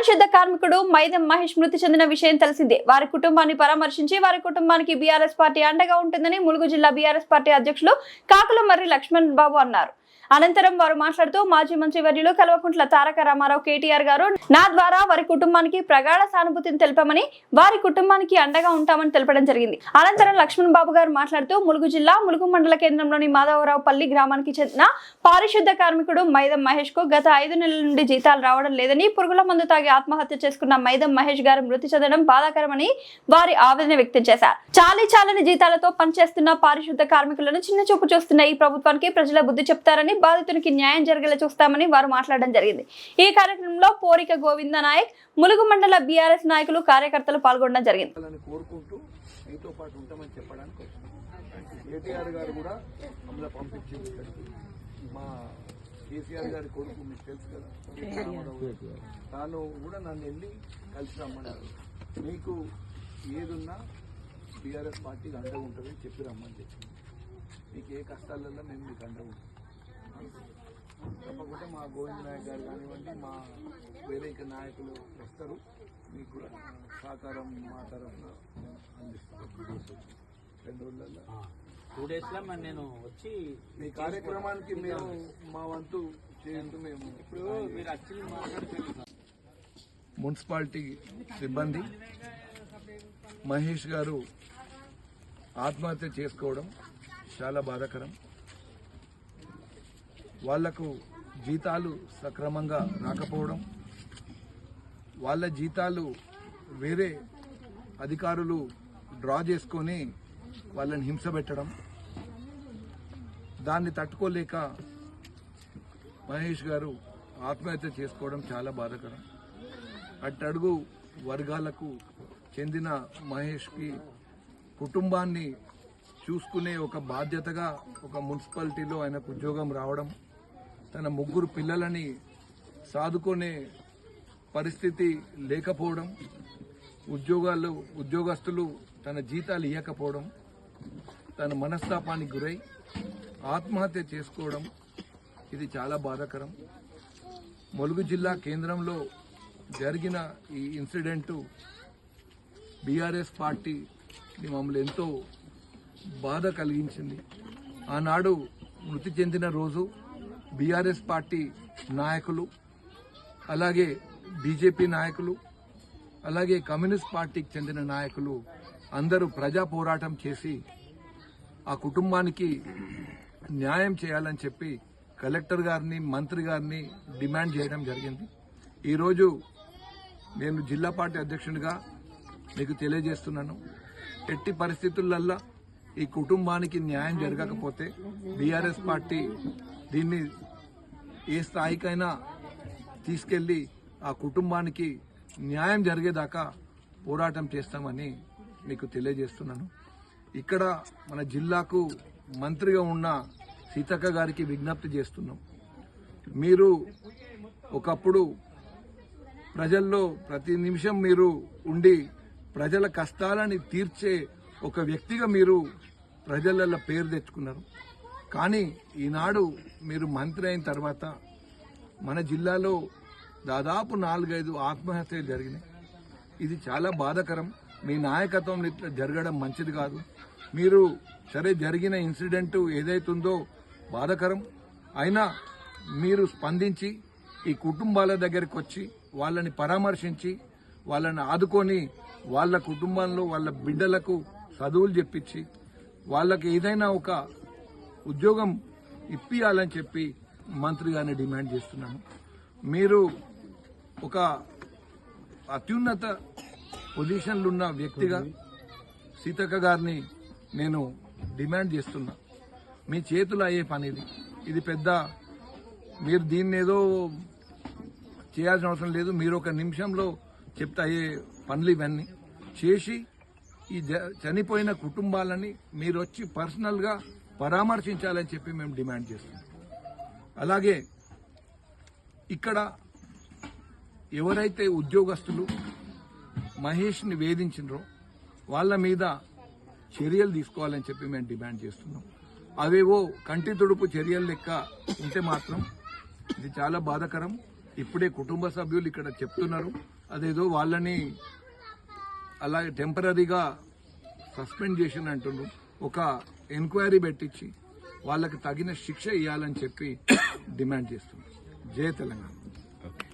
పారిశుద్ధ కార్మికుడు మైదం మహేష్ మృతి చెందిన విషయం తెలిసిందే. వారి కుటుంబాన్ని పరామర్శించి వారి కుటుంబానికి బీఆర్ఎస్ పార్టీ అండగా ఉంటుందని ములుగు జిల్లా బీఆర్ఎస్ పార్టీ అధ్యక్షులు కాకుల మర్రి లక్ష్మణ్ బాబు అన్నారు. అనంతరం వారు మాట్లాడుతూ మాజీ మంత్రి వర్యులు కల్వకుంట్ల తారక రామారావు కేటీఆర్ గారు నా ద్వారా వారి కుటుంబానికి ప్రగాఢ సానుభూతిని తెలిపామని వారి కుటుంబానికి అండగా ఉంటామని తెలపడం జరిగింది. అనంతరం లక్ష్మణ్ బాబు గారు మాట్లాడుతూ ములుగు జిల్లా ములుగు మండల కేంద్రంలోని మాధవరావు పల్లి గ్రామానికి చెందిన పారిశుద్ధ కార్మికుడు మైదం మహేష్కు గత ఐదు నెలల నుండి జీతాలు రావడం లేదని పురుగుల మందు తాగి ఆత్మహత్య చేసుకున్న మైదం మహేష్ గారు మృతి చెందడం బాధాకరమని వారి ఆవేదన వ్యక్తం చేశారు. చాలీ చాలని జీతాలతో పనిచేస్తున్న పారిశుద్ధ కార్మికులను చిన్న చూపు చూస్తున్న ఈ ప్రభుత్వానికి ప్రజల బుద్ధి చెప్తారని బాధితునికి న్యాయం జరిగేలా చూస్తామని వారు మాట్లాడడం జరిగింది. ఈ కార్యక్రమంలో పోరిక గోవింద నాయక్ ములుగు మండల బీఆర్ఎస్ నాయకులు కార్యకర్తలు పాల్గొనడం జరిగింది. కోరుకుంటూ మీతో పాటు ఉంటామని చెప్పడానికి కేటీఆర్ గారు కూడా మమ్మల్ని పంపించింది మా కేసీఆర్ గారి కొడుకు మీకు తెలుసు కదా. తాను కూడా నన్ను వెళ్ళి కలిసి రమ్మన్నారు. మీకు ఏదున్నా బీఆర్ఎస్ పార్టీకి అండగా ఉంటుంది చెప్పి రమ్మని చెప్పింది మీకు ఏ కష్టాలలో మేము మీకు అండగా ఉంటాం తప్పకుండా మా గోవింద్ నాయక్ గారు కానివ్వండి మా వేరే ఇక నాయకులు వస్తారు. మీకు కూడా సహకారం మా తరఫున అందిస్తాం. రెండు రోజులలో టూ డేస్లో మరి నేను వచ్చి మీ కార్యక్రమానికి మేము మా వంతు చేయండి మేము ఇప్పుడు మీరు యాక్చువల్లీ మాట్లాడుతున్నారు. మున్సిపాలిటీ సిబ్బంది మహేష్ గారు ఆత్మహత్య చేసుకోవడం చాలా బాధాకరం. వాళ్ళకు జీతాలు సక్రమంగా రాకపోవడం వాళ్ళ జీతాలు వేరే అధికారులు డ్రా చేసుకొని వాళ్ళని హింస పెట్టడం దాన్ని తట్టుకోలేక మహేష్ గారు ఆత్మహత్య చేసుకోవడం చాలా బాధకరం. అట్టడుగు వర్గాలకు చెందిన మహేష్కి కుటుంబాన్ని చూసుకునే ఒక బాధ్యతగా ఒక మున్సిపాలిటీలో ఆయనకు ఉద్యోగం రావడం తన ముగ్గురు పిల్లలని సాదుకునే పరిస్థితి లేకపోవడం ఉద్యోగాలు ఉద్యోగస్తులు తన జీతాలు ఇవ్వకపోవడం తన మనస్తాపానికి గురై ఆత్మహత్య చేసుకోవడం ఇది చాలా బాధాకరం. ములుగు జిల్లా కేంద్రంలో జరిగిన ఈ ఇన్సిడెంటు బీఆర్ఎస్ పార్టీని మమ్మల్ని ఎంతో బాధ కలిగించింది. ఆనాడు మృతి చెందిన రోజు బీఆర్ఎస్ పార్టీ నాయకులు అలాగే బీజేపీ నాయకులు అలాగే కమ్యూనిస్ట్ పార్టీకి చెందిన నాయకులు అందరూ ప్రజా పోరాటం చేసి ఆ కుటుంబానికి న్యాయం చేయాలని చెప్పి కలెక్టర్ గారిని మంత్రి గారిని డిమాండ్ చేయడం జరిగింది. ఈరోజు నేను జిల్లా పార్టీ అధ్యక్షుడిగా మీకు తెలియజేస్తున్నాను. ఎట్టి పరిస్థితులల్లో ఈ కుటుంబానికి న్యాయం జరగకపోతే బీఆర్ఎస్ పార్టీ దీన్ని ఏ స్థాయికైనా తీసుకెళ్ళి ఆ కుటుంబానికి న్యాయం జరిగేదాకా పోరాటం చేస్తామని మీకు తెలియజేస్తున్నాను. ఇక్కడ మన జిల్లాకు మంత్రిగా ఉన్న సీతక్క గారికి విజ్ఞప్తి చేస్తున్నాం. మీరు ఒకప్పుడు ప్రజల్లో ప్రతి నిమిషం మీరు ఉండి ప్రజల కష్టాలని తీర్చే ఒక వ్యక్తిగా మీరు ప్రజలలో పేరు తెచ్చుకున్నారు. కానీ ఈనాడు మీరు మంత్రి అయిన తర్వాత మన జిల్లాలో దాదాపు నాలుగైదు ఆత్మహత్యలు జరిగినాయి. ఇది చాలా బాధాకరం. మీ నాయకత్వం ఇట్లా జరగడం మంచిది కాదు. మీరు సరే జరిగిన ఇన్సిడెంట్ ఏదైతుందో బాధాకరం. అయినా మీరు స్పందించి ఈ కుటుంబాల దగ్గరికి వచ్చి వాళ్ళని పరామర్శించి వాళ్ళని ఆదుకొని వాళ్ళ కుటుంబంలో వాళ్ళ బిడ్డలకు చదువులు చెప్పించి వాళ్ళకి ఏదైనా ఒక ఉద్యోగం ఇప్పియాలని చెప్పి మంత్రి గారిని డిమాండ్ చేస్తున్నాను. మీరు ఒక అత్యున్నత పొజిషన్లు ఉన్న వ్యక్తిగా సీతక్క గారిని నేను డిమాండ్ చేస్తున్నా. మీ చేతులు అయ్యే పనిది ఇది పెద్ద మీరు దీన్ని ఏదో చేయాల్సిన అవసరం లేదు. మీరు ఒక నిమిషంలో చెప్తే అయ్యే పనులు ఇవన్నీ చేసి ఈ జ- చనిపోయిన కుటుంబాలని మీరు వచ్చి పర్సనల్గా పరామర్శించాలని చెప్పి మేము డిమాండ్ చేస్తున్నాం. అలాగే ఇక్కడ ఎవరైతే ఉద్యోగస్తులు మహేష్ని వేధించినరో వాళ్ళ మీద చర్యలు తీసుకోవాలని చెప్పి మేము డిమాండ్ చేస్తున్నాం. అవేవో కంటి తుడుపు చర్యలు లెక్క ఉంటే మాత్రం ఇది చాలా బాధాకరం. ఇప్పుడే కుటుంబ సభ్యులు ఇక్కడ చెప్తున్నారు. అదేదో వాళ్ళని అలాగే టెంపరీగా సస్పెండ్ చేసిన అంటున్నారు ఒక ఎంక్వైరీ పెట్టించి వాళ్ళకి తగిన శిక్ష ఇవ్వాలని చెప్పి డిమాండ్ చేస్తుంది జయ తెలంగాణ.